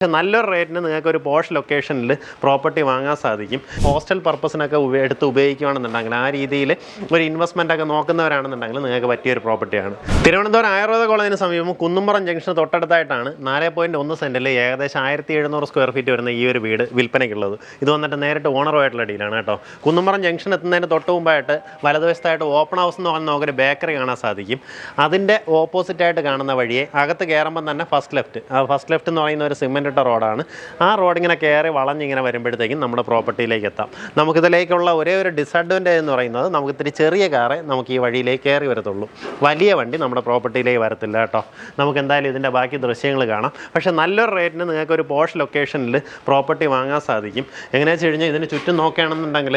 പക്ഷെ നല്ലൊരു റേറ്റിന് നിങ്ങൾക്ക് ഒരു പോഷ് ലൊക്കേഷനിൽ പ്രോപ്പർട്ടി വാങ്ങാൻ സാധിക്കും. ഹോസ്റ്റൽ പർപ്പസിനൊക്കെ എടുത്ത് ഉപയോഗിക്കുകയാണെന്നുണ്ടെങ്കിൽ ആ രീതിയിൽ ഒരു ഇൻവെസ്റ്റ്മെന്റ് ഒക്കെ നോക്കുന്നവരാണെന്നുണ്ടെങ്കിൽ നിങ്ങൾക്ക് പറ്റിയൊരു പ്രോപ്പർട്ടിയാണ്. തിരുവനന്തപുരം ആയുർവേദ കോളേജിന് സമീപം കുന്നുംപുറം ജംഗ്ഷൻ തൊട്ടടുത്തായിട്ടാണ് നാല് പോയിന്റ് ഒന്ന് സെന്റിൽ ഏകദേശം ആയിരത്തി എഴുന്നൂറ് സ്ക്വയർ ഫീറ്റ് വരുന്ന ഈ ഒരു വീട് വിൽപ്പനയ്ക്കുള്ളത്. ഇത് വന്നിട്ട് നേരിട്ട് ഓണറുമായിട്ടുള്ള ഡീലാണ് കേട്ടോ. കുന്നുംപുറം ജംഗ്ഷൻ എത്തുന്നതിന് തൊട്ട് മുമ്പായിട്ട് വലതുവശത്തായിട്ട് ഓപ്പൺ ഹൗസ് എന്ന് പറഞ്ഞ നമുക്കൊരു ബേക്കറി കാണാൻ സാധിക്കും. അതിന്റെ ഓപ്പോസിറ്റായിട്ട് കാണുന്ന വഴിയെ അകത്ത് കയറുമ്പം തന്നെ ഫസ്റ്റ് ലെഫ്റ്റ് ആ ഫസ്റ്റ് ലെഫ്റ്റ് എന്ന് പറയുന്ന ഒരു സിമെന്റ് ഇട്ട റോഡാണ്. ആ റോഡ് ഇങ്ങനെ കയറി വളഞ്ഞിങ്ങനെ വരുമ്പോഴത്തേക്കും നമ്മുടെ പ്രോപ്പർട്ടിയിലേക്ക് എത്താം. നമുക്കിതിലേക്കുള്ള ഒരേ ഒരു ഡിസഡ്വാന്റേജ് എന്ന് പറയുന്നത് നമുക്ക് ഇത്തിരി ചെറിയ കാറേ നമുക്ക് ഈ വഴിയിലേക്ക് കയറി വരത്തുള്ളൂ. വലിയ വണ്ടി നമ്മുടെ പ്രോപ്പർട്ടിയിലേക്ക് വരത്തില്ല കേട്ടോ. നമുക്ക് എന്തായാലും ഇതിന്റെ ബാക്കി ദൃശ്യങ്ങൾ കാണാം. പക്ഷേ നല്ലൊരു റേറ്റിന് നിങ്ങൾക്ക് ഒരു പോഷ് ലൊക്കേഷനിൽ പ്രോപ്പർട്ടി വാങ്ങാൻ സാധിക്കും. എങ്ങനെയാണെന്ന് വെച്ച് കഴിഞ്ഞാൽ ഇതിന് ചുറ്റും നോക്കുകയാണെന്നുണ്ടെങ്കിൽ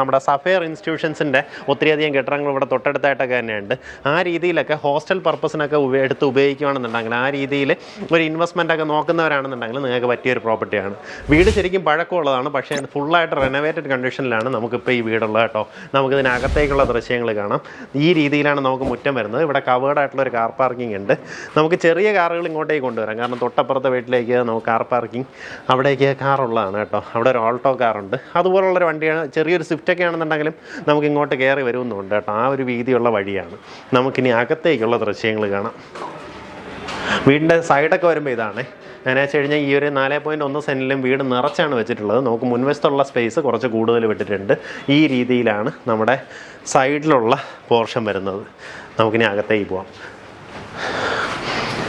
നമ്മുടെ സഫയർ ഇൻസ്റ്റിറ്റ്യൂഷൻസിന്റെ ഒത്തിരിയധികം കെട്ടിടങ്ങൾ ഇവിടെ തൊട്ടടുത്തായിട്ടൊക്കെ തന്നെയുണ്ട്. ആ രീതിയിലൊക്കെ ഹോസ്റ്റൽ പർപ്പസിനൊക്കെ എടുത്ത് ഉപയോഗിക്കുകയാണെന്നുണ്ടെങ്കിൽ ആ രീതിയിൽ ഒരു ഇൻവെസ്റ്റ്മെന്റ് ഒക്കെ നോക്കുന്നവരാണെന്നുണ്ടെങ്കിൽ നിങ്ങൾക്ക് പറ്റിയൊരു പ്രോപ്പർട്ടിയാണ്. വീട് ശരിക്കും പഴക്കമുള്ളതാണ് പക്ഷേ ഫുള്ളായിട്ട് റെനോവേറ്റഡ് കണ്ടീഷനിലാണ് നമുക്കിപ്പോൾ ഈ വീടുള്ളത് കേട്ടോ. നമുക്കിതിനകത്തേക്കുള്ള ദൃശ്യങ്ങൾ കാണാം. ഈ രീതിയിലാണ് നമുക്ക് മുറ്റം വരുന്നത്. ഇവിടെ കവേർഡ് ആയിട്ടുള്ള ഒരു കാർ പാർക്കിംഗ് ഉണ്ട്. നമുക്ക് ചെറിയ കാറുകൾ ഇങ്ങോട്ടേക്ക് കൊണ്ടുവരാം. കാരണം തൊട്ടപ്പുറത്തെ വീട്ടിലേക്ക് നമുക്ക് കാർ പാർക്കിംഗ് അവിടേക്ക് കാറുള്ളതാണ് കേട്ടോ. അവിടെ ഒരു ഓൾട്ടോ കാറുണ്ട് അതുപോലുള്ളൊരു വണ്ടിയാണ്. ചെറിയൊരു സ്വിഫ്റ്റൊക്കെ ആണെന്നുണ്ടെങ്കിലും നമുക്ക് ഇങ്ങോട്ട് കയറി വരുമെന്നുണ്ട് കേട്ടോ. ആ ഒരു വീതിയുള്ള വഴിയാണ്. നമുക്കിനി അകത്തേക്കുള്ള ദൃശ്യങ്ങൾ കാണാം. വീടിന്റെ സൈഡൊക്കെ വരുമ്പോൾ ഇതാണ്. എന്നു വെച്ച് കഴിഞ്ഞാൽ ഈ ഒരു നാല് പോയിന്റ് ഒന്ന് സെന്റിലും വീട് നിറച്ചാണ് വെച്ചിട്ടുള്ളത്. നമുക്ക് മുൻവശത്തുള്ള സ്പേസ് കുറച്ച് കൂടുതൽ വിട്ടിട്ടുണ്ട്. ഈ രീതിയിലാണ് നമ്മുടെ സൈഡിലുള്ള പോർഷൻ വരുന്നത്. നമുക്കിനി അകത്തേക്ക് പോവാം.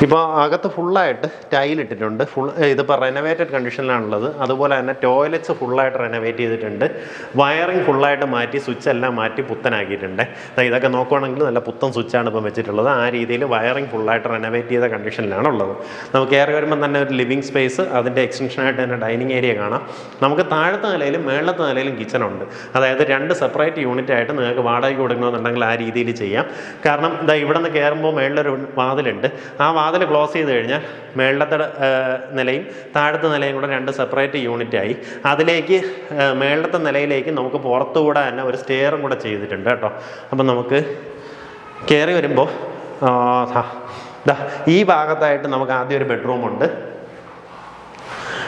ഇപ്പോൾ അകത്ത് ഫുള്ളായിട്ട് ടൈൽ ഇട്ടിട്ടുണ്ട്. ഫുൾ ഇതിപ്പോൾ റെനോവേറ്റഡ് കണ്ടീഷനിലാണുള്ളത് അതുപോലെ തന്നെ ടോയ്ലറ്റ്സ് ഫുള്ളായിട്ട് റെനോവേറ്റ് ചെയ്തിട്ടുണ്ട്. വയറിംഗ് ഫുള്ളായിട്ട് മാറ്റി സ്വിച്ച് എല്ലാം മാറ്റി പുത്തനാക്കിയിട്ടുണ്ട്. ഇതൊക്കെ നോക്കുവാണെങ്കിൽ നല്ല പുത്തൻ സ്വിച്ചാണ് ഇപ്പം വെച്ചിട്ടുള്ളത്. ആ രീതിയിൽ വയറിംഗ് ഫുള്ളായിട്ട് റെനോവേറ്റ് ചെയ്ത കണ്ടീഷനിലാണ് ഉള്ളത് നമുക്ക് കയറി വരുമ്പോൾ തന്നെ ഒരു ലിവിങ് സ്പേസ് അതിന്റെ എക്സ്റ്റൻഷനായിട്ട് തന്നെ ഡൈനിങ് ഏരിയ കാണാം. നമുക്ക് താഴത്തെ നിലയിലും മേളത്തെ നിലയിലും കിച്ചൺ ഉണ്ട്. അതായത് രണ്ട് സെപ്പറേറ്റ് യൂണിറ്റ് ആയിട്ട് നിങ്ങൾക്ക് വാടകയ്ക്ക് കൊടുക്കണമെന്നുണ്ടെങ്കിൽ ആ രീതിയിൽ ചെയ്യാം. കാരണം ഇതാ ഇവിടെ നിന്ന് കയറുമ്പോൾ മേളിലൊരു വാതിലുണ്ട്. ആ വാതിൽ ക്ലോസ് ചെയ്ത് കഴിഞ്ഞാൽ മേളത്തെ നിലയും താഴത്തെ നിലയും കൂടെ രണ്ട് സെപ്പറേറ്റ് യൂണിറ്റായി അതിലേക്ക് മേളത്തെ നിലയിലേക്ക് നമുക്ക് പുറത്തുകൂടെ തന്നെ ഒരു സ്റ്റെയറും കൂടെ ചെയ്തിട്ടുണ്ട് കേട്ടോ. അപ്പം നമുക്ക് കയറി വരുമ്പോൾ ഈ ഭാഗത്തായിട്ട് നമുക്ക് ആദ്യം ഒരു ബെഡ്റൂമുണ്ട്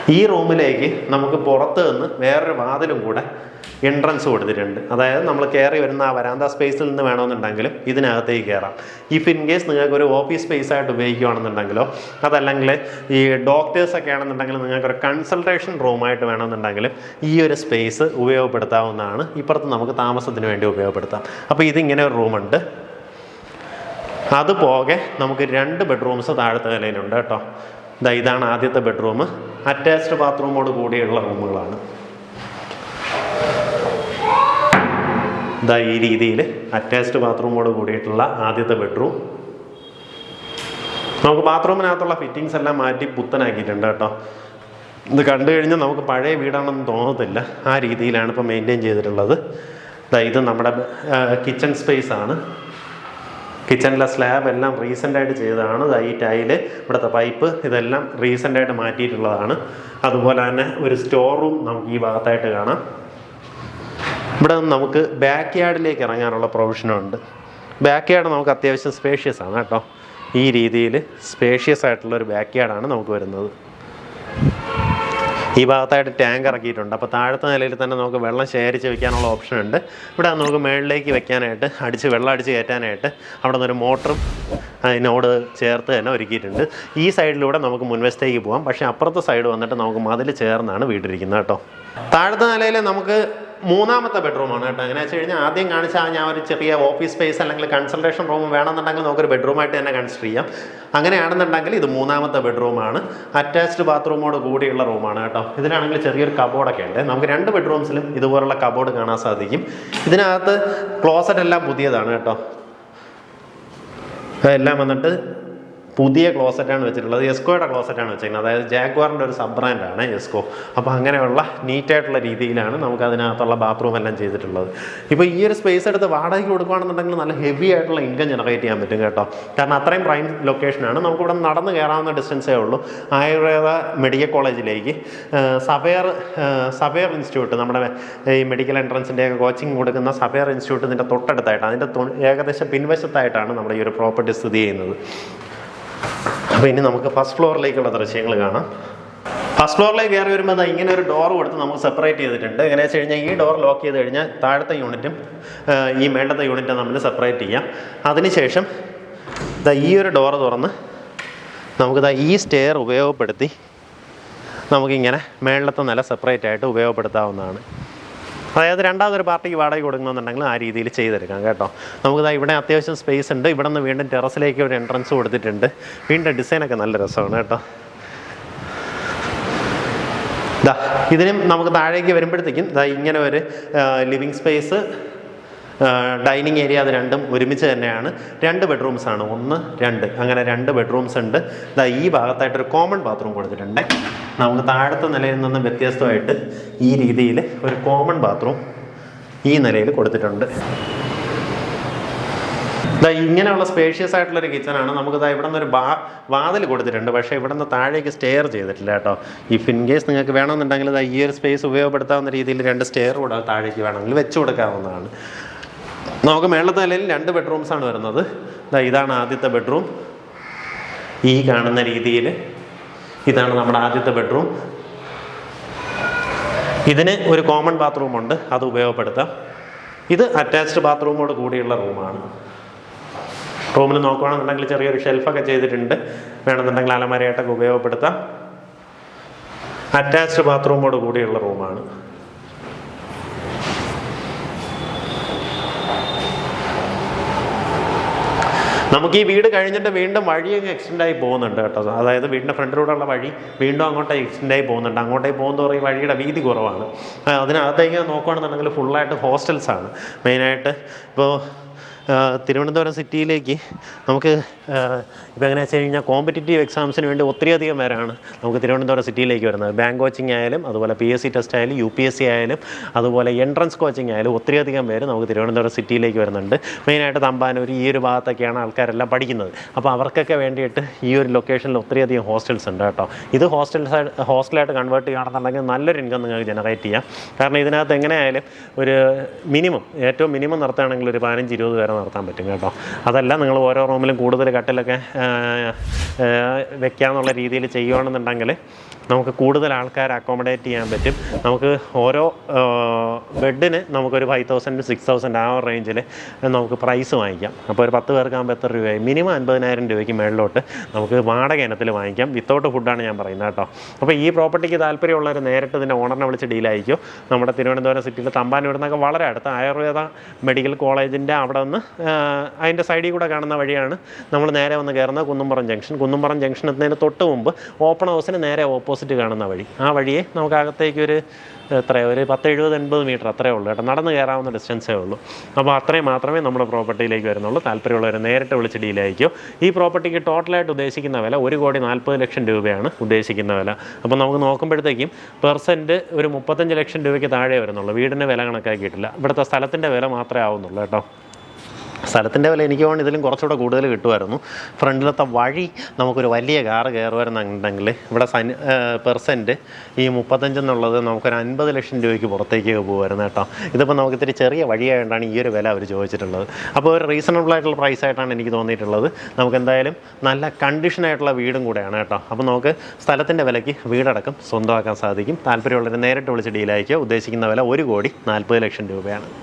ഈ റൂമിലേക്ക് നമുക്ക് പുറത്ത് നിന്ന് വേറൊരു വാതിലും കൂടെ എൻട്രൻസ് കൊടുത്തിട്ടുണ്ട്. അതായത് നമ്മൾ കയറി വരുന്ന ആ വരാന്ത സ്പേസിൽ നിന്ന് വേണമെന്നുണ്ടെങ്കിലും ഇതിനകത്തേക്ക് കയറാം. ഇഫ് ഇൻ കേസ് നിങ്ങൾക്ക് ഒരു ഓഫീസ് സ്പേസ് ആയിട്ട് ഉപയോഗിക്കുകയാണെന്നുണ്ടെങ്കിലോ അതല്ലെങ്കിൽ ഈ ഡോക്ടേഴ്സ് ഒക്കെ ആണെന്നുണ്ടെങ്കിൽ നിങ്ങൾക്ക് ഒരു കൺസൾട്ടേഷൻ റൂമായിട്ട് വേണമെന്നുണ്ടെങ്കിലും ഈ ഒരു സ്പേസ് ഉപയോഗപ്പെടുത്താവുന്നതാണ്. ഇപ്പുറത്ത് നമുക്ക് താമസത്തിന് വേണ്ടി ഉപയോഗപ്പെടുത്താം. അപ്പോൾ ഇതിങ്ങനെ ഒരു റൂമുണ്ട് അതുപോകെ നമുക്ക് രണ്ട് ബെഡ്റൂംസ് താഴത്തെ നിലയിലുണ്ട് കേട്ടോ. ഇതാണ് ആദ്യത്തെ ബെഡ്റൂം അറ്റാച്ച്ഡ് ബാത്റൂമോട് കൂടിയുള്ള റൂമുകളാണ് ഇതാ ഈ രീതിയിൽ അറ്റാച്ച്ഡ് ബാത്റൂമോട് കൂടിയിട്ടുള്ള ആദ്യത്തെ ബെഡ്റൂം നമുക്ക് ബാത്റൂമിനകത്തുള്ള ഫിറ്റിങ്സ് എല്ലാം മാറ്റി പുത്തനാക്കിയിട്ടുണ്ട് കേട്ടോ. ഇത് കണ്ടു കഴിഞ്ഞാൽ നമുക്ക് പഴയ വീടാണെന്ന് തോന്നത്തില്ല. ആ രീതിയിലാണ് ഇപ്പോൾ മെയിന്റെയിൻ ചെയ്തിട്ടുള്ളത്. ഇത് നമ്മുടെ കിച്ചൺ സ്പേസ് ആണ്. കിച്ചണിലെ സ്ലാബ് എല്ലാം റീസെന്റായിട്ട് ചെയ്തതാണ്. ഈ ടൈൽ ഇവിടുത്തെ പൈപ്പ് ഇതെല്ലാം റീസെന്റായിട്ട് മാറ്റിയിട്ടുള്ളതാണ്. അതുപോലെ തന്നെ ഒരു സ്റ്റോർ റൂം നമുക്ക് ഈ ഭാഗത്തായിട്ട് കാണാം. ഇവിടെ നമുക്ക് ബാക്ക് യാർഡിലേക്ക് ഇറങ്ങാനുള്ള പ്രൊവിഷനുണ്ട് ബാക്ക് യാർഡ് നമുക്ക് അത്യാവശ്യം സ്പേഷ്യസ് ആണ് കേട്ടോ. ഈ രീതിയിൽ സ്പേഷ്യസ് ആയിട്ടുള്ള ഒരു ബാക്ക് യാർഡാണ് നമുക്ക് വരുന്നത്. ഈ ഭാഗത്തായിട്ട് ടാങ്ക് ഇറക്കിയിട്ടുണ്ട്. അപ്പോൾ താഴത്തെ നിലയിൽ തന്നെ നമുക്ക് വെള്ളം ശേഖരിച്ച് വെക്കാനുള്ള ഓപ്ഷൻ ഉണ്ട്. ഇവിടെ നമുക്ക് മേളിലേക്ക് വെക്കാനായിട്ട് അടിച്ച് വെള്ളം അടിച്ച് കയറ്റാനായിട്ട് അവിടെ നിന്നൊരു മോട്ടറും അതിനോട് ചേർത്ത് തന്നെ ഒരുക്കിയിട്ടുണ്ട്. ഈ സൈഡിലൂടെ നമുക്ക് മുൻവശത്തേക്ക് പോകാം പക്ഷേ അപ്പുറത്തെ സൈഡ് വന്നിട്ട് നമുക്ക് മതിൽ ചേർന്നാണ് വീട്ടിരിക്കുന്നത് കേട്ടോ. താഴത്തെ നിലയിൽ നമുക്ക് മൂന്നാമത്തെ ബെഡ്റൂമാണ് കേട്ടോ. എങ്ങനെ വെച്ച് കഴിഞ്ഞാൽ ആദ്യം കാണിച്ചാൽ ഞാൻ ഒരു ചെറിയ ഓഫീസ് സ്പേസ് അല്ലെങ്കിൽ കൺസൾട്ടേഷൻ റൂം വേണമെന്നുണ്ടെങ്കിൽ നമുക്കൊരു ബെഡ്റൂമായിട്ട് തന്നെ കൺസിഡർ ചെയ്യാം. അങ്ങനെയാണെന്നുണ്ടെങ്കിൽ ഇത് മൂന്നാമത്തെ ബെഡ്റൂമാണ്. അറ്റാച്ച്ഡ് ബാത്റൂമോട് കൂടിയുള്ള റൂമാണ് കേട്ടോ. ഇതിനാണെങ്കിൽ ചെറിയൊരു കബോർഡൊക്കെ ഉണ്ട്. നമുക്ക് രണ്ട് ബെഡ്റൂംസിലും ഇതുപോലുള്ള കബോർഡ് കാണാൻ സാധിക്കും. ഇതിനകത്ത് ക്ലോസറ്റ് എല്ലാം പുതിയതാണ് കേട്ടോ. എല്ലാം വന്നിട്ട് പുതിയ ക്ലോസറ്റാണ് വെച്ചിട്ടുള്ളത്. എസ്കോയുടെ ക്ലോസറ്റാണ് വെച്ചിരിക്കുന്നത്. അതായത് ജാഗ്വാറിന്റെ ഒരു സബ് ബ്രാൻഡാണ് എസ്കോ അപ്പോൾ അങ്ങനെയുള്ള നീറ്റായിട്ടുള്ള രീതിയിലാണ് നമുക്ക് അതിനകത്തുള്ള ബാത്റൂം എല്ലാം ചെയ്തിട്ടുള്ളത്. ഇപ്പോൾ ഈ ഒരു സ്പേസ് എടുത്ത് വാടകയ്ക്ക് കൊടുക്കുകയാണെന്നുണ്ടെങ്കിൽ നല്ല ഹെവി ആയിട്ടുള്ള ഇൻകം ജനറേറ്റ് ചെയ്യാൻ പറ്റും കേട്ടോ. കാരണം അത്രയും പ്രൈം ലൊക്കേഷനാണ് നമുക്കിവിടെ നടന്ന് കയറാവുന്ന ഡിസ്റ്റൻസേ ഉള്ളൂ. ആയുർവേദ മെഡിക്കൽ കോളേജിലേക്ക് സഫയർ സഫയർ ഇൻസ്റ്റിറ്റ്യൂട്ട് നമ്മുടെ ഈ മെഡിക്കൽ എൻട്രൻസിന്റെ കോച്ചിങ് കൊടുക്കുന്ന സഫയർ ഇൻസ്റ്റിറ്റ്യൂട്ടിന്റെ തൊട്ടടുത്തായിട്ട് അതിന്റെ ഏകദേശം പിൻവശത്തായിട്ടാണ് നമ്മുടെ ഈ ഒരു പ്രോപ്പർട്ടി സ്ഥിതി ചെയ്യുന്നത്. അപ്പോൾ ഇനി നമുക്ക് ഫസ്റ്റ് ഫ്ലോറിലേക്കുള്ള ദൃശ്യങ്ങൾ കാണാം. ഫസ്റ്റ് ഫ്ലോറിലേക്ക് കയറി വരുമ്പോൾ അത് ഇങ്ങനെ ഒരു ഡോർ കൊടുത്ത് നമുക്ക് സെപ്പറേറ്റ് ചെയ്തിട്ടുണ്ട്. എങ്ങനെയാ വെച്ച് കഴിഞ്ഞാൽ ഈ ഡോർ ലോക്ക് ചെയ്ത് കഴിഞ്ഞാൽ താഴത്തെ യൂണിറ്റും ഈ മേണ്ടത്തെ യൂണിറ്റും തമ്മിൽ സെപ്പറേറ്റ് ചെയ്യാം. അതിനുശേഷം ദാ ഈ ഒരു ഡോർ തുറന്ന് നമുക്ക് ദാ ഈ സ്റ്റെയർ ഉപയോഗപ്പെടുത്തി നമുക്കിങ്ങനെ മേളത്തെ നില സെപ്പറേറ്റ് ആയിട്ട് ഉപയോഗപ്പെടുത്താവുന്നതാണ്. അതായത് രണ്ടാമതൊരു പാർട്ടിക്ക് വാടക കൊടുക്കണമെന്നുണ്ടെങ്കിൽ ആ രീതിയിൽ ചെയ്തെടുക്കാം കേട്ടോ. നമുക്ക് ദാ ഇവിടെ അത്യാവശ്യം സ്പേസ് ഉണ്ട്. ഇവിടെ നിന്ന് വീണ്ടും ടെറസിലേക്ക് ഒരു എൻട്രൻസ് കൊടുത്തിട്ടുണ്ട്. വീണ്ടും ഡിസൈനൊക്കെ നല്ല രസമാണ് കേട്ടോ. ഇതാ ഇതിനും നമുക്ക് താഴേക്ക് വരുമ്പോഴത്തേക്കും ഇതാ ഇങ്ങനെ ഒരു ലിവിങ് സ്പേസ് ഡൈനിങ് ഏരിയ അത് രണ്ടും ഒരുമിച്ച് തന്നെയാണ്. രണ്ട് ബെഡ്റൂംസ് ആണ്. ഒന്ന് രണ്ട്. അങ്ങനെ രണ്ട് ബെഡ്റൂംസ് ഉണ്ട്. ഇതാ ഈ ഭാഗത്തായിട്ടൊരു കോമൺ ബാത്റൂം കൊടുത്തിട്ടുണ്ട്. നമുക്ക് താഴത്തെ നിലയിൽ നിന്ന് വ്യത്യസ്തമായിട്ട് ഈ രീതിയിൽ ഒരു കോമൺ ബാത്റൂം ഈ നിലയിൽ കൊടുത്തിട്ടുണ്ട്. ഇതാ ഇങ്ങനെയുള്ള സ്പേഷ്യസ് ആയിട്ടുള്ള ഒരു കിച്ചണാണ് നമുക്ക് ദാ ഇവിടെ നിന്നൊരു ബാ വാതിൽ കൊടുത്തിട്ടുണ്ട്. പക്ഷേ ഇവിടെ നിന്ന് താഴേക്ക് സ്റ്റെയർ ചെയ്തിട്ടില്ല കേട്ടോ. ഇഫ് ഇൻ കേസ് നിങ്ങൾക്ക് വേണമെന്നുണ്ടെങ്കിൽ ഇതാ ഈ ഒരു സ്പേസ് ഉപയോഗപ്പെടുത്താവുന്ന രീതിയിൽ രണ്ട് സ്റ്റെയർ കൂടെ താഴേക്ക് വേണമെങ്കിൽ വെച്ച് കൊടുക്കാവുന്നതാണ്. നമുക്ക് മേളത്തെ നിലയിൽ രണ്ട് ബെഡ്റൂംസാണ് വരുന്നത്. ദാ ഇതാണ് ആദ്യത്തെ ബെഡ്റൂം ഈ കാണുന്ന രീതിയിൽ ഇതാണ് നമ്മുടെ ആദ്യത്തെ ബെഡ്റൂം ഇതിന് ഒരു കോമൺ ബാത്റൂം ഉണ്ട് അത് ഉപയോഗപ്പെടുത്താം. ഇത് അറ്റാച്ച്ഡ് ബാത്റൂമോട് കൂടിയുള്ള റൂമാണ് റൂമിൽ നോക്കുകയാണെന്നുണ്ടെങ്കിൽ ചെറിയൊരു ഷെൽഫൊക്കെ ചെയ്തിട്ടുണ്ട്. വേണമെന്നുണ്ടെങ്കിൽ അലമാരയായിട്ടൊക്കെ ഉപയോഗപ്പെടുത്താം. അറ്റാച്ച്ഡ് ബാത്റൂമോട് കൂടിയുള്ള റൂമാണ് നമുക്ക് ഈ വീട് കഴിഞ്ഞിട്ട് വീണ്ടും വഴിയൊക്കെ എക്സ്റ്റെൻഡ് ആയി പോകുന്നുണ്ട് കേട്ടോ. അതായത് വീടിന്റെ ഫ്രണ്ടിലൂടെയുള്ള വഴി വീണ്ടും അങ്ങോട്ടേ എക്സ്റ്റെൻഡ് ആയി പോകുന്നുണ്ട്. അങ്ങോട്ടേക്ക് പോകുന്നതോറും ഈ വഴിയുടെ വീതി കുറവാണ്. അതിനകത്തേക്ക് നോക്കുകയാണെന്നുണ്ടെങ്കിൽ ഫുള്ളായിട്ട് ഹോസ്റ്റൽസാണ് മെയിനായിട്ട് ഇപ്പോൾ തിരുവനന്തപുരം സിറ്റിയിലേക്ക് നമുക്ക് ഇപ്പോൾ എങ്ങനെ വെച്ച് കഴിഞ്ഞാൽ കോമ്പറ്റേറ്റീവ് എക്സാംസിന് വേണ്ടി ഒത്തിരിയധികം പേരാണ് നമുക്ക് തിരുവനന്തപുരം സിറ്റിയിലേക്ക് വരുന്നത്. ബാങ്ക് കോച്ചിങ് ആയാലും അതുപോലെ പി എസ് സി ടെസ്റ്റ് ആയാലും യു പി എസ് സി ആയാലും അതുപോലെ എൻട്രൻസ് കോച്ചിങ് ആയാലും ഒത്തിരിയധികം പേര് നമുക്ക് തിരുവനന്തപുരം സിറ്റിയിലേക്ക് വരുന്നുണ്ട്. മെയിനായിട്ട് തമ്പാനൂർ ഈ ഒരു ഭാഗത്തൊക്കെയാണ് ആൾക്കാരെല്ലാം പഠിക്കുന്നത്. അപ്പോൾ അവർക്കൊക്കെ വേണ്ടിയിട്ട് ഈ ഒരു ലൊക്കേഷനിൽ ഒത്തിരിയധികം ഹോസ്റ്റൽസ് ഉണ്ട് കേട്ടോ. ഇത് ഹോസ്റ്റൽസ് ഹോസ്റ്റലായിട്ട് കൺവേർട്ട് ചെയ്യുകയാണെന്നുണ്ടെങ്കിൽ നല്ലൊരു ഇൻകം നിങ്ങൾക്ക് ജനറേറ്റ് ചെയ്യാം. കാരണം ഇതിനകത്ത് എങ്ങനെയായാലും ഒരു മിനിമം ഏറ്റവും മിനിമം നടത്തുകയാണെങ്കിൽ ഒരു പതിനഞ്ച് ഇരുപത് പേരെ നിർത്താൻ പറ്റും കേട്ടോ. അതല്ല നിങ്ങൾ ഓരോ റൂമിലും കൂടുതൽ കട്ടിലൊക്കെ വെക്കാമെന്നുള്ള രീതിയിൽ ചെയ്യുകയാണെന്നുണ്ടെങ്കിൽ നമുക്ക് കൂടുതൽ ആൾക്കാരെ അക്കോമഡേറ്റ് ചെയ്യാൻ പറ്റും. നമുക്ക് ഓരോ ബെഡിന് നമുക്കൊരു ഫൈവ് തൗസൻഡ് സിക്സ് തൗസൻഡ് ആ റേഞ്ചിൽ നമുക്ക് പ്രൈസ് വാങ്ങിക്കാം. അപ്പോൾ ഒരു പത്ത് പേർക്കാകുമ്പോൾ എത്ര രൂപയായി? മിനിമം അൻപതിനായിരം രൂപയ്ക്ക് മേളിലോട്ട് നമുക്ക് വാടക ഇനത്തിൽ വാങ്ങിക്കാം. വിത്തൗട്ട് ഫുഡാണ് ഞാൻ പറയുന്നത് കേട്ടോ. അപ്പോൾ ഈ പ്രോപ്പർട്ടിക്ക് താല്പര്യമുള്ളവർ നേരിട്ട് ഇതിന്റെ ഓണറിനെ വിളിച്ച് ഡീലായിരിക്കും നമ്മുടെ തിരുവനന്തപുരം സിറ്റിയിൽ തമ്പാനൂർ നിന്നൊക്കെ വളരെ അടുത്ത് ആയുർവേദ മെഡിക്കൽ കോളേജിന്റെ അവിടെ നിന്ന് അതിന്റെ സൈഡിൽ കൂടെ കാണുന്ന വഴിയാണ് നമ്മൾ നേരെ വന്ന് കയറുന്നത് കുന്നുംപുറം ജംഗ്ഷൻ കുന്നുംപുറം ജംഗ്ഷൻ എത്തുന്നതിന് തൊട്ട് മുമ്പ് ഓപ്പൺ ഹൗസിന് നേരെ ഓപ്പോസിറ്റ് കാണുന്ന വഴി. ആ വഴിയെ നമുക്കകത്തേക്ക് ഒരു എത്ര ഒരു പത്ത് എഴുപത് എൺപത് മീറ്റർ അത്രേ ഉള്ളൂ കേട്ടോ. നടന്ന് കയറാവുന്ന ഡിസ്റ്റൻസേ ഉള്ളൂ. അപ്പോൾ അത്രയും മാത്രമേ നമ്മുടെ പ്രോപ്പർട്ടിയിലേക്ക് വരുന്നുള്ളൂ. താല്പര്യമുള്ളവർ നേരിട്ട് വിളിച്ച് ഡീലായിരിക്കും ഈ പ്രോപ്പർട്ടിക്ക് ടോട്ടലായിട്ട് ഉദ്ദേശിക്കുന്ന വില ഒരു കോടി നാൽപ്പത് ലക്ഷം രൂപയാണ് ഉദ്ദേശിക്കുന്ന വില. അപ്പോൾ നമുക്ക് നോക്കുമ്പോഴത്തേക്കും പെർസെന്റ് ഒരു മുപ്പത്തഞ്ച് ലക്ഷം രൂപയ്ക്ക് താഴെ വരുന്നുള്ളൂ. വീടിന്റെ വില കണക്കാക്കിയിട്ടില്ല. ഇവിടുത്തെ സ്ഥലത്തിന്റെ വില മാത്രമേ ആവുന്നുള്ളൂ കേട്ടോ. സ്ഥലത്തിന്റെ വില എനിക്ക് തോന്നുന്നു ഇതിലും കുറച്ചുകൂടെ കൂടുതൽ കിട്ടുമായിരുന്നു. ഫ്രണ്ടിലത്തെ വഴി നമുക്കൊരു വലിയ കാറ് കയറുമായിരുന്നുണ്ടെങ്കിൽ ഇവിടെ സനി പെർസെന്റ് ഈ മുപ്പത്തഞ്ചെന്നുള്ളത് നമുക്കൊരു അൻപത് ലക്ഷം രൂപയ്ക്ക് പുറത്തേക്ക് പോകുമായിരുന്നു കേട്ടോ. ഇതിപ്പോൾ നമുക്ക് ഇത്തിരി ചെറിയ വഴിയായതുകൊണ്ടാണ് ഈ ഒരു വില അവർ ചോദിച്ചിട്ടുള്ളത്. അപ്പോൾ ഒരു റീസണബിൾ ആയിട്ടുള്ള പ്രൈസ് ആയിട്ടാണ് എനിക്ക് തോന്നിയിട്ടുള്ളത്. നമുക്ക് എന്തായാലും നല്ല കണ്ടീഷനായിട്ടുള്ള വീടും കൂടെയാണ് കേട്ടോ. അപ്പോൾ നമുക്ക് സ്ഥലത്തിന്റെ വിലയ്ക്ക് വീടടക്കം സ്വന്തമാക്കാൻ സാധിക്കും. താല്പര്യമുള്ളവർ നേരിട്ട് വിളിച്ച് ഡീലായിരിക്കുക ഉദ്ദേശിക്കുന്ന വില ഒരു കോടി നാൽപ്പത് ലക്ഷം രൂപയാണ്.